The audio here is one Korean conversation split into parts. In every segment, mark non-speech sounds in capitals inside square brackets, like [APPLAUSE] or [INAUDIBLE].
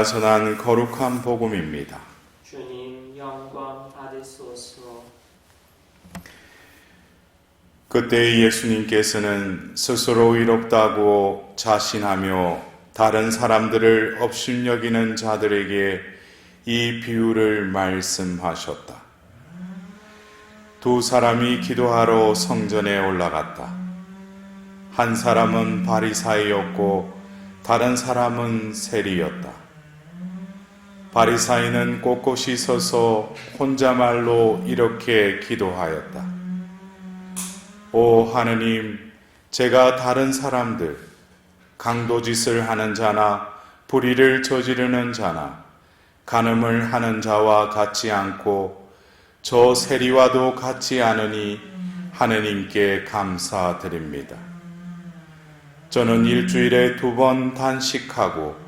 전한 거룩한 복음입니다. 주님 영광 받으소서. 그때 예수님께서는 스스로 의롭다고 자신하며 다른 사람들을 업신여기는 자들에게 이 비유를 말씀하셨다. 두 사람이 기도하러 성전에 올라갔다. 한 사람은 바리사이였고 다른 사람은 세리였다. 바리사이는 꼿꼿이 서서 혼자말로 이렇게 기도하였다. 오 하느님, 제가 다른 사람들, 강도짓을 하는 자나 불의를 저지르는 자나 간음을 하는 자와 같지 않고 저 세리와도 같지 않으니 하느님께 감사드립니다. 저는 일주일에 두 번 단식하고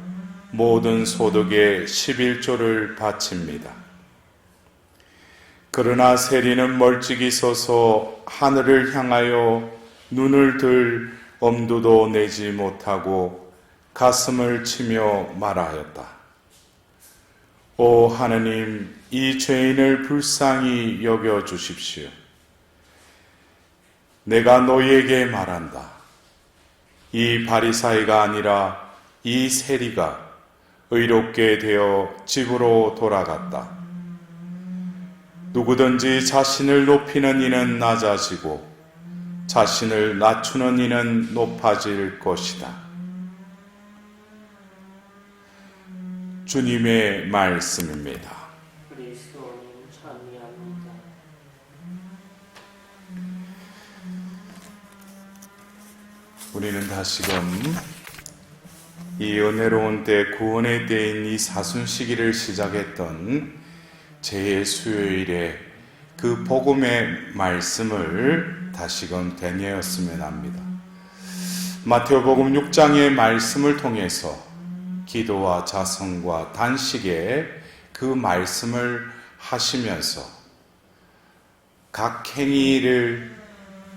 모든 소득의 11조를 바칩니다. 그러나 세리는 멀찍이 서서 하늘을 향하여 눈을 들 엄두도 내지 못하고 가슴을 치며 말하였다. 오 하느님, 이 죄인을 불쌍히 여겨 주십시오. 내가 너희에게 말한다. 이 바리사이가 아니라 이 세리가 의롭게 되어 집으로 돌아갔다. 누구든지 자신을 높이는 이는 낮아지고 자신을 낮추는 이는 높아질 것이다. 주님의 말씀입니다. 우리는 다시금 이 은혜로운 때 구원의 때인 이 사순 시기를 시작했던 제 수요일에 그 복음의 말씀을 다시금 되뇌었으면 합니다. 마테오복음 6장의 말씀을 통해서 기도와 자성과 단식의 그 말씀을 하시면서 각 행위를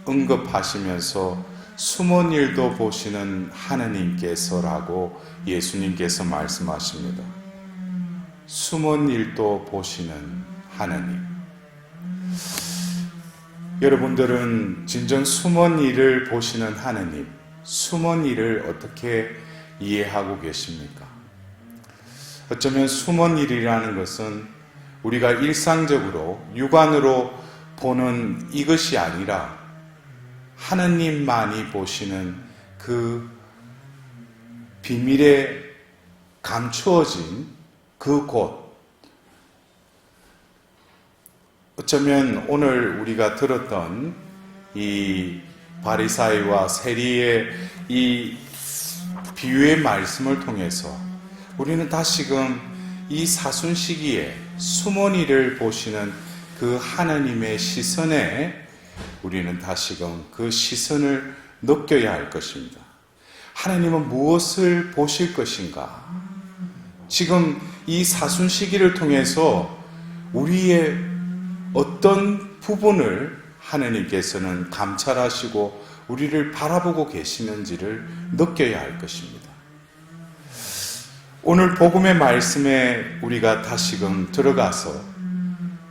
언급하시면서 숨은 일도 보시는 하느님께서라고 예수님께서 말씀하십니다. 숨은 일도 보시는 하느님. 여러분들은 진정 숨은 일을 보시는 하느님, 숨은 일을 어떻게 이해하고 계십니까? 어쩌면 숨은 일이라는 것은 우리가 일상적으로 육안으로 보는 이것이 아니라 하느님만이 보시는 그 비밀에 감추어진 그 곳. 어쩌면 오늘 우리가 들었던 이 바리사이와 세리의 이 비유의 말씀을 통해서 우리는 다시금 이 사순 시기에 일을 보시는 그 하나님의 시선에 우리는 다시금 그 시선을 느껴야 할 것입니다. 하나님은 무엇을 보실 것인가? 지금 이 사순 시기를 통해서 우리의 어떤 부분을 하나님께서는 감찰하시고 우리를 바라보고 계시는지를 느껴야 할 것입니다. 오늘 복음의 말씀에 우리가 다시금 들어가서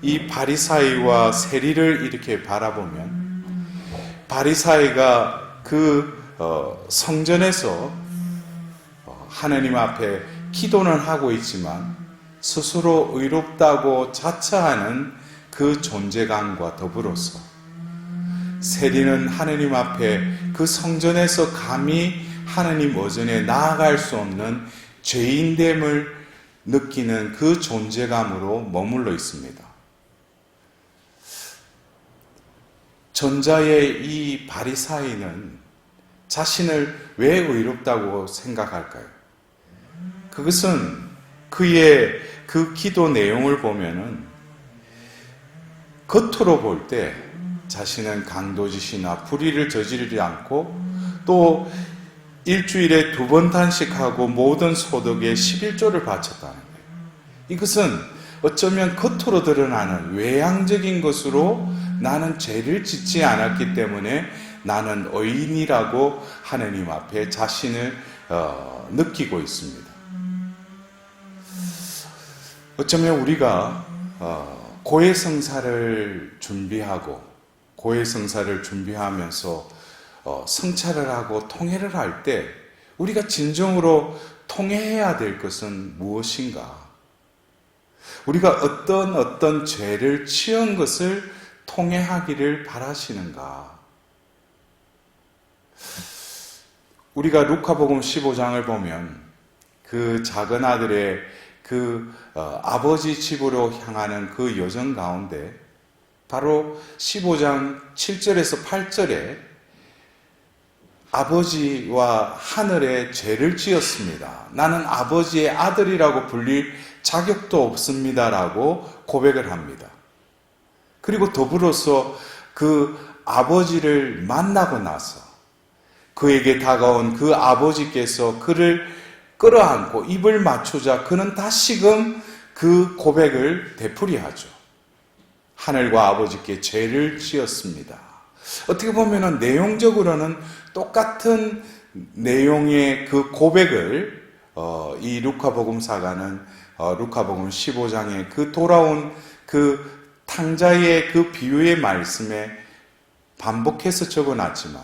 이 바리사이와 세리를 이렇게 바라보면 바리사이가 그 어, 성전에서 어, 하나님 앞에 기도는 하고 있지만 스스로 의롭다고 자처하는 그 존재감과 더불어서 세리는 하나님 앞에 그 성전에서 감히 하나님 어전에 나아갈 수 없는 죄인됨을 느끼는 그 존재감으로 머물러 있습니다. 전자의 이 바리사이는 자신을 왜 의롭다고 생각할까요? 그것은 그의 그 기도 내용을 보면은 겉으로 볼 때 자신은 강도짓이나 불의를 저지르지 않고 또 일주일에 두 번 단식하고 모든 소득의 11조를 바쳤다는 거예요. 이것은 어쩌면 겉으로 드러나는 외향적인 것으로 나는 죄를 짓지 않았기 때문에 나는 의인이라고 하느님 앞에 자신을 어, 느끼고 있습니다. 어쩌면 우리가 어, 고해성사를 준비하고 고해성사를 준비하면서 어, 성찰을 하고 통회를 할 때 우리가 진정으로 통회해야 될 것은 무엇인가? 우리가 어떤 어떤 죄를 치은 것을 통회하기를 바라시는가? 우리가 루카복음 15장을 보면 그 작은 아들의 그 어, 아버지 집으로 향하는 그 여정 가운데 바로 15장 7절에서 8절에 아버지와 하늘에 죄를 지었습니다. 나는 아버지의 아들이라고 불릴 자격도 없습니다라고 고백을 합니다. 그리고 더불어서 그 아버지를 만나고 나서 그에게 다가온 그 아버지께서 그를 끌어안고 입을 맞추자 그는 다시금 그 고백을 되풀이하죠. 하늘과 아버지께 죄를 지었습니다. 어떻게 보면은 내용적으로는 똑같은 내용의 그 고백을 어, 이 루카복음사가는 어, 루카복음 15장에 그 돌아온 그 탕자의 그 비유의 말씀에 반복해서 적어 놨지만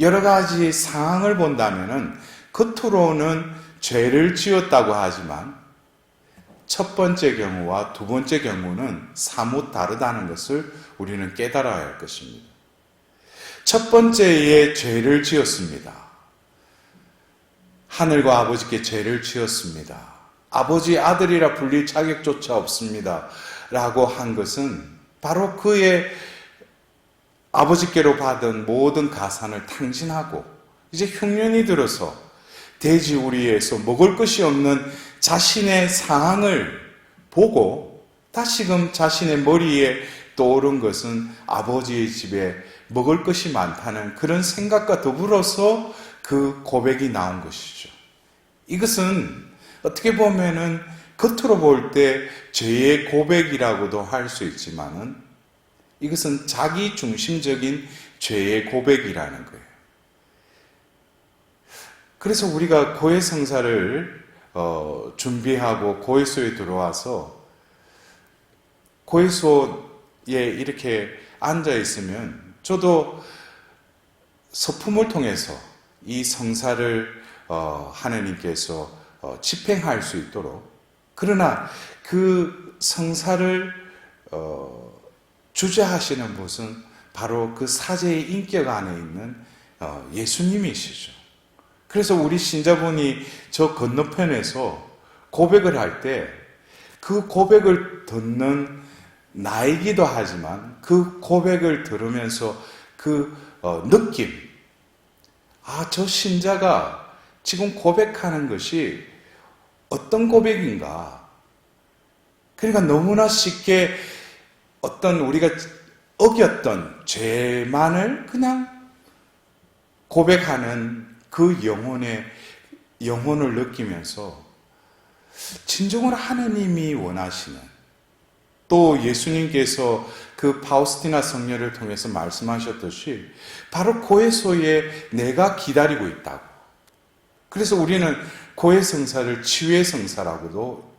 여러 가지 상황을 본다면은 겉으로는 죄를 지었다고 하지만 첫 번째 경우와 두 번째 경우는 사뭇 다르다는 것을 우리는 깨달아야 할 것입니다. 첫 번째에 죄를 지었습니다. 하늘과 아버지께 죄를 지었습니다. 아버지 아들이라 불릴 자격조차 없습니다. 라고 한 것은 바로 그의 아버지께로 받은 모든 가산을 탕진하고 이제 흉년이 들어서 돼지우리에서 먹을 것이 없는 자신의 상황을 보고 다시금 자신의 머리에 떠오른 것은 아버지의 집에 먹을 것이 많다는 그런 생각과 더불어서 그 고백이 나온 것이죠. 이것은 어떻게 보면은 겉으로 볼 때 죄의 고백이라고도 할 수 있지만은 이것은 자기 중심적인 죄의 고백이라는 거예요. 그래서 우리가 고해 성사를 어, 준비하고 고해소에 들어와서 고해소에 이렇게 앉아 있으면 저도 서품을 통해서 이 성사를 어, 하느님께서 어, 집행할 수 있도록 그러나 그 성사를 어, 주재하시는 분은 바로 그 사제의 인격 안에 있는 어, 예수님이시죠. 그래서 우리 신자분이 저 건너편에서 고백을 할 때 그 고백을 듣는 나이기도 하지만 그 고백을 들으면서 그 어, 느낌, 아, 저 신자가 지금 고백하는 것이 어떤 고백인가? 그러니까 너무나 쉽게 어떤 우리가 어겼던 죄만을 그냥 고백하는 그 영혼의 영혼을 느끼면서 진정으로 하느님이 원하시는 또 예수님께서 그 파우스티나 성녀를 통해서 말씀하셨듯이 바로 고해소에 내가 기다리고 있다고. 그래서 우리는 고해 성사를 치유의 성사라고도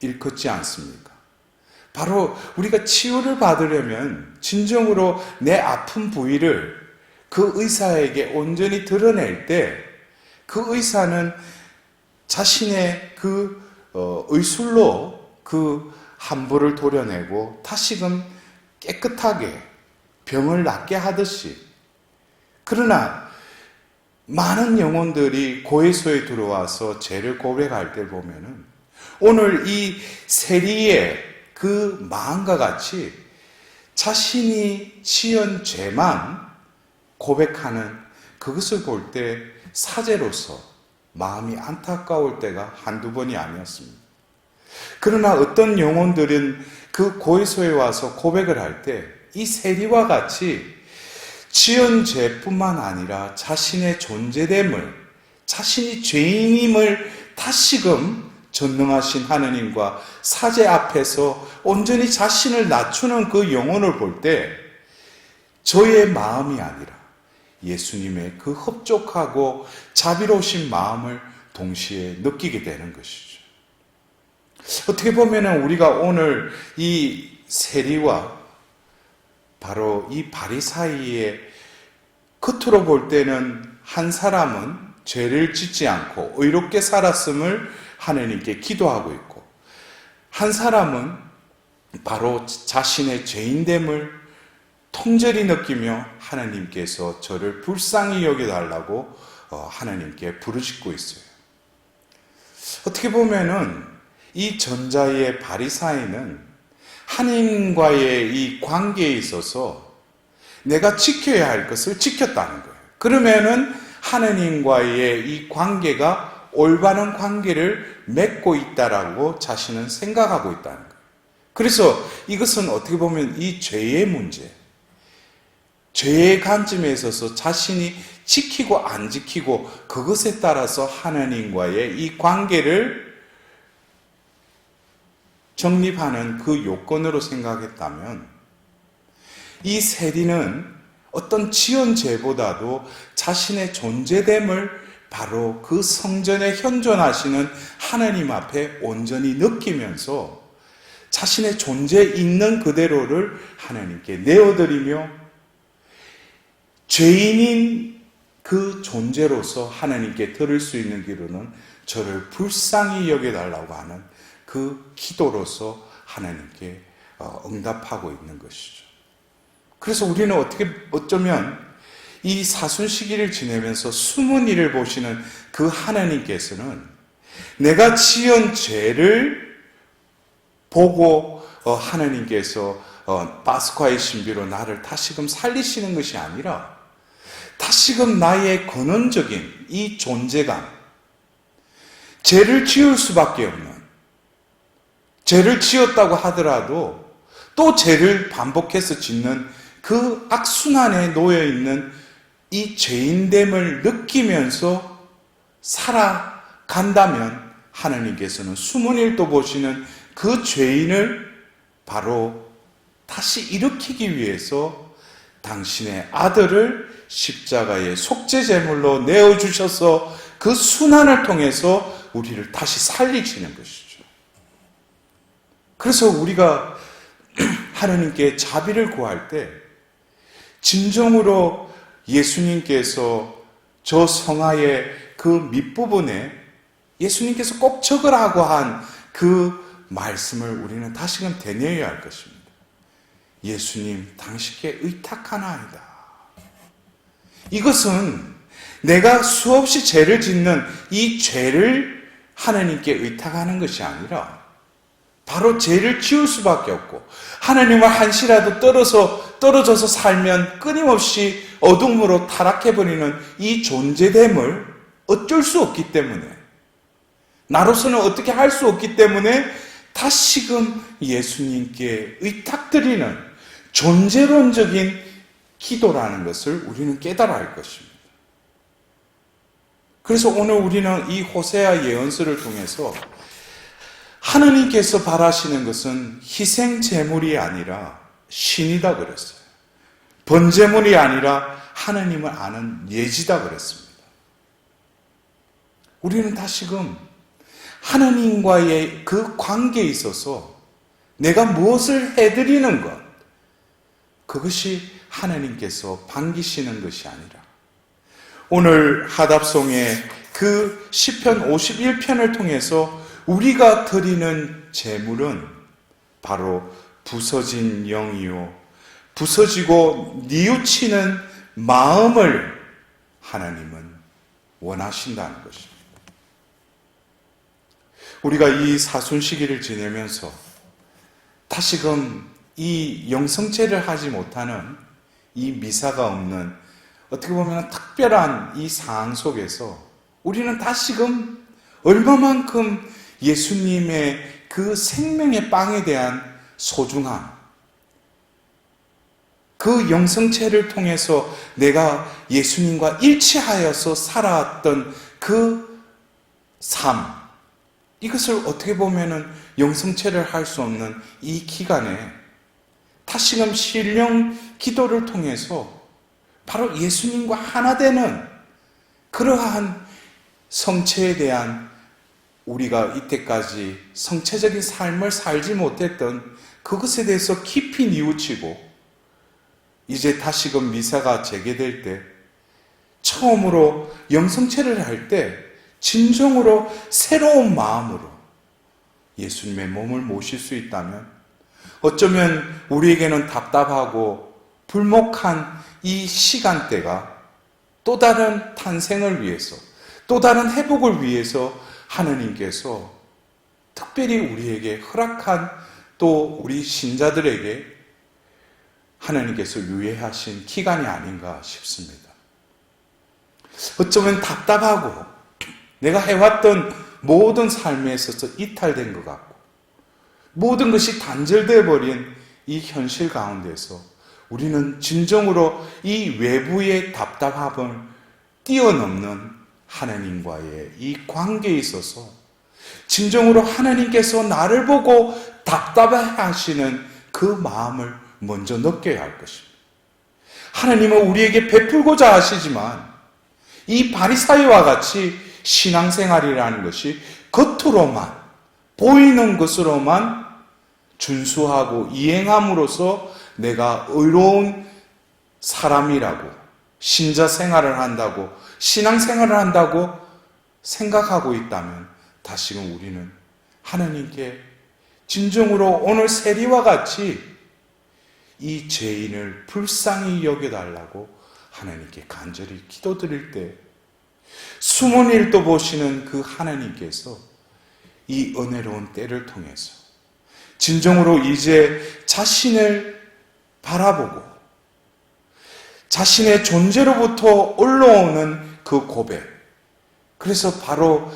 일컫지 않습니까? 바로 우리가 치유를 받으려면 진정으로 내 아픈 부위를 그 의사에게 온전히 드러낼 때 그 의사는 자신의 그 어, 의술로 그 함부를 도려내고 다시금 깨끗하게 병을 낫게 하듯이 그러나 많은 영혼들이 고해소에 들어와서 죄를 고백할 때 보면은 오늘 이 세리의 그 마음과 같이 자신이 지은 죄만 고백하는 그것을 볼 때 사제로서 마음이 안타까울 때가 한두 번이 아니었습니다. 그러나 어떤 영혼들은 그 고해소에 와서 고백을 할 때 이 세리와 같이 지은 죄뿐만 아니라 자신의 존재됨을 자신이 죄인임을 다시금 전능하신 하느님과 사제 앞에서 온전히 자신을 낮추는 그 영혼을 볼 때 저의 마음이 아니라 예수님의 그 흡족하고 자비로우신 마음을 동시에 느끼게 되는 것이죠. 어떻게 보면은 우리가 오늘 이 세리와 바로 이 바리 사이에 겉으로 볼 때는 한 사람은 죄를 짓지 않고 의롭게 살았음을 하나님께 기도하고 있고 한 사람은 바로 자신의 죄인됨을 통절히 느끼며 하나님께서 저를 불쌍히 여겨달라고 어, 하나님께 부르짖고 있어요. 어떻게 보면은 이 전자의 바리사이는 하나님과의 이 관계에 있어서 내가 지켜야 할 것을 지켰다는 거예요. 그러면은 하나님과의 이 관계가 올바른 관계를 맺고 있다라고 자신은 생각하고 있다는 거예요. 그래서 이것은 어떻게 보면 이 죄의 문제, 죄의 관점에 있어서 자신이 지키고 안 지키고 그것에 따라서 하나님과의 이 관계를 정립하는 그 요건으로 생각했다면 이 세리는 어떤 지은 죄보다도 자신의 존재됨을 바로 그 성전에 현존하시는 하나님 앞에 온전히 느끼면서 자신의 존재 있는 그대로를 하나님께 내어드리며 죄인인 그 존재로서 하나님께 들을 수 있는 기로는 저를 불쌍히 여겨달라고 하는 그 기도로서 하나님께 어, 응답하고 있는 것이죠. 그래서 우리는 어떻게 어쩌면 이 사순 시기를 지내면서 숨은 일을 보시는 그 하나님께서는 내가 지은 죄를 보고 어, 하나님께서 어, 파스과의 신비로 나를 다시금 살리시는 것이 아니라 다시금 나의 근원적인 이 존재감, 죄를 지을 수밖에 없는, 죄를 지었다고 하더라도 또 죄를 반복해서 짓는 그 악순환에 놓여 있는 이 죄인됨을 느끼면서 살아간다면 하나님께서는 숨은 일도 보시는 그 죄인을 바로 다시 일으키기 위해서 당신의 아들을 십자가의 속죄 제물로 내어 주셔서 그 순환을 통해서 우리를 다시 살리시는 것이죠. 그래서 우리가 [CLEARS THROAT] 하나님께 자비를 구할 때 진정으로 예수님께서 저 성화의 그 밑부분에 예수님께서 꼭 적으라고 한 그 말씀을 우리는 다시금 되뇌어야 할 것입니다. 예수님, 당신께 의탁하나이다. 이것은 내가 수없이 죄를 짓는 이 죄를 하나님께 의탁하는 것이 아니라 바로 죄를 지을 수밖에 없고 하나님을 한시라도 떨어서 떨어져서 살면 끊임없이 어둠으로 타락해 버리는 이 존재됨을 어쩔 수 없기 때문에 나로서는 어떻게 할 수 없기 때문에 다시금 예수님께 의탁드리는 존재론적인 기도라는 것을 우리는 깨달아야 할 것입니다. 그래서 오늘 우리는 이 호세아 예언서를 통해서 하나님께서 바라시는 것은 희생 제물이 아니라 신이다 그랬어요. 번제물이 아니라 하나님을 아는 예지다 그랬습니다. 우리는 다시금 하나님과의 그 관계에 있어서 내가 무엇을 해드리는 것, 그것이 하나님께서 반기시는 것이 아니라 오늘 하답송의 그 시편 51편을 통해서 우리가 드리는 제물은 바로 부서진 영이요 부서지고 뉘우치는 마음을 하나님은 원하신다는 것입니다. 우리가 이 사순 시기를 지내면서 다시금 이 영성체를 하지 못하는 이 미사가 없는 어떻게 보면 특별한 이 상황 속에서 우리는 다시금 얼마만큼 예수님의 그 생명의 빵에 대한 소중함, 그 영성체를 통해서 내가 예수님과 일치하여서 살아왔던 그 삶, 이것을 어떻게 보면은 영성체를 할 수 없는 이 기간에 다시금 신령 기도를 통해서 바로 예수님과 하나 되는 그러한 성체에 대한 우리가 이때까지 성체적인 삶을 살지 못했던 그것에 대해서 깊이 뉘우치고 이제 다시금 미사가 재개될 때 처음으로 영성체를 할 때 진정으로 새로운 마음으로 예수님의 몸을 모실 수 있다면 어쩌면 우리에게는 답답하고 불목한 이 시간대가 또 다른 탄생을 위해서 또 다른 회복을 위해서 하느님께서 특별히 우리에게 허락한 또 우리 신자들에게 하나님께서 유예하신 기간이 아닌가 싶습니다. 어쩌면 답답하고 내가 해왔던 모든 삶에 있어서 이탈된 것 같고 모든 것이 단절되어 버린 이 현실 가운데서 우리는 진정으로 이 외부의 답답함을 뛰어넘는 하나님과의 이 관계에 있어서 진정으로 하나님께서 나를 보고 답답해 하시는 그 마음을 먼저 느껴야 할 것입니다. 하나님은 우리에게 베풀고자 하시지만 이 바리사이와 같이 신앙생활이라는 것이 겉으로만 보이는 것으로만 준수하고 이행함으로써 내가 의로운 사람이라고 신자 생활을 한다고 신앙 생활을 한다고 생각하고 있다면 다시금 우리는 하나님께 진정으로 오늘 세리와 같이 이 죄인을 불쌍히 여겨달라고 하나님께 간절히 기도드릴 때 숨은 일도 보시는 그 하나님께서 이 은혜로운 때를 통해서 진정으로 이제 자신을 바라보고 자신의 존재로부터 올라오는 그 고백. 그래서 바로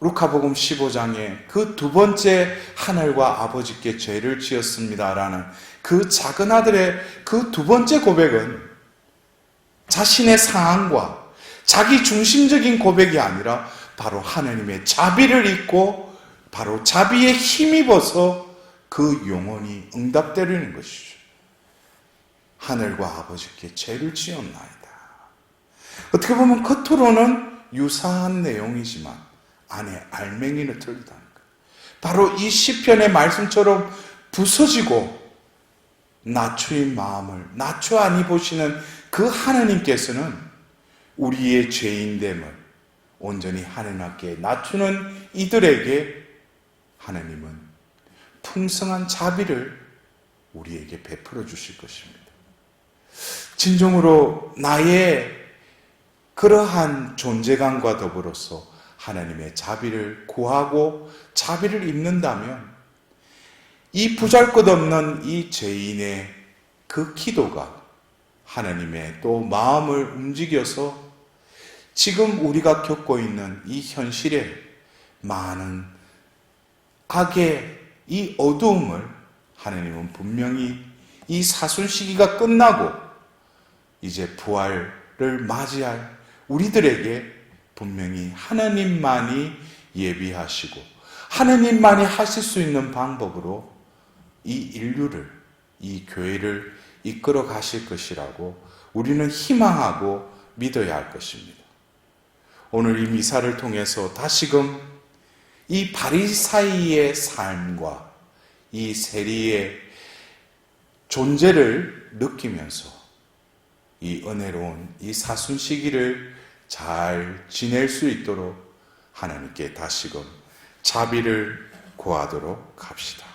루카복음 15장에 그 두 번째 하늘과 아버지께 죄를 지었습니다라는 그 작은 아들의 그 두 번째 고백은 자신의 상황과 자기 중심적인 고백이 아니라 바로 하나님의 자비를 잊고 바로 자비에 힘입어서 그 영혼이 응답되려는 것이죠. 하늘과 아버지께 죄를 지었나이다. 어떻게 보면 겉으로는 유사한 내용이지만 안에 알맹이는 틀리다는 거예요. 바로 이 시편의 말씀처럼 부서지고 낮추인 마음을 낮추 아니 보시는 그 하나님께서는 우리의 죄인됨을 온전히 하나님께 낮추는 이들에게 하나님은 풍성한 자비를 우리에게 베풀어 주실 것입니다. 진정으로 나의 그러한 존재감과 더불어서 하나님의 자비를 구하고 자비를 입는다면 이 부잘 것 없는 이 죄인의 그 기도가 하나님의 또 마음을 움직여서 지금 우리가 겪고 있는 이 현실에 많은 악의 이 어두움을 하나님은 분명히 이 사순 시기가 끝나고 이제 부활을 맞이할 우리들에게 분명히 하나님만이 예비하시고 하나님만이 하실 수 있는 방법으로 이 인류를 이 교회를 이끌어 가실 것이라고 우리는 희망하고 믿어야 할 것입니다. 오늘 이 미사를 통해서 다시금 이 바리사이의 삶과 이 세리의 존재를 느끼면서 이 은혜로운 이 사순 시기를 잘 지낼 수 있도록 하나님께 다시금 자비를 구하도록 합시다.